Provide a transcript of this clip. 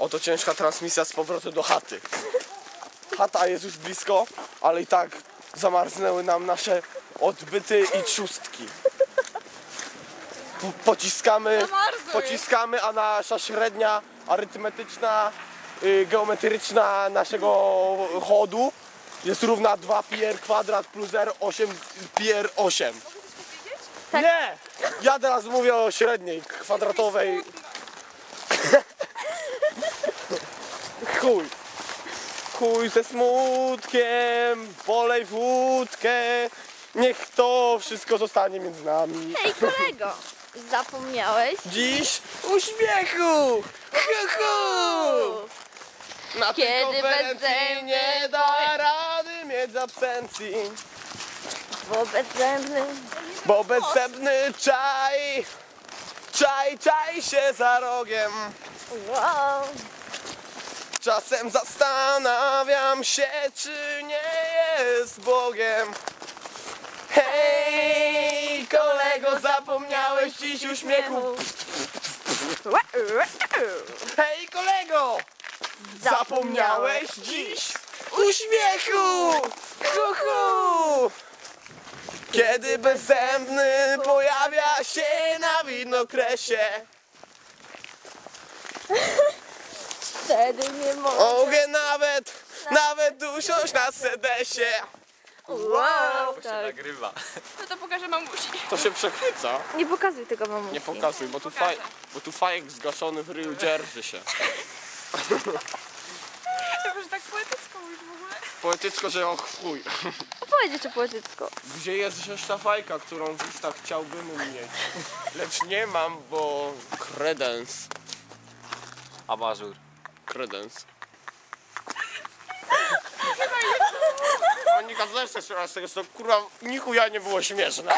Oto ciężka transmisja z powrotem do chaty. Chata jest już blisko, ale i tak zamarznęły nam nasze odbyty i trzustki. Po- Pociskamy, pociskamy, a nasza średnia arytmetyczna, y, geometryczna naszego chodu jest równa 2 pi r kwadrat plus r 8 pi r 8. Tak. Nie! Ja teraz mówię o średniej, kwadratowej. Chuj. Chuj ze smutkiem, polej wódkę. Niech to wszystko zostanie między nami. Hej kolego, zapomniałeś? Dziś uśmiechu! Juhu! Na tej Kiedy konferencji nie da rady mieć absencji, Bo bezzębny. bo bezzębny czaj, czaj, czaj się za rogiem. Wow. Czasem zastanawiam się, czy nie jest Bogiem. Hej, kolego, zapomniałeś dziś uśmiechu. Hej, kolego, zapomniałeś dziś uśmiechu. Hu, hu. Kiedy bezzębny pojawia się na widnokresie. Wtedy nie mogę. Mogę nawet, nawet usiąść na sedesie. Wow. się Tak. nagrywa. No to pokażę mamusi. To się przechwyca. Nie pokazuj tego mamusi. Nie pokazuj, bo tu, faj, bo tu fajek zgaszony w ryju dzierży się. To tak poetycko mówisz w ogóle. Poetycko, że o chuj. Opowiedz jeszcze poetycko. Gdzie jest rzecz ta fajka, którą w ustach chciałbym mieć? Lecz nie mam, bo kredens. Abazur. Kredens. Monika, zresztą jeszcze raz tego, że to kurwa nichuja nie było śmieszne.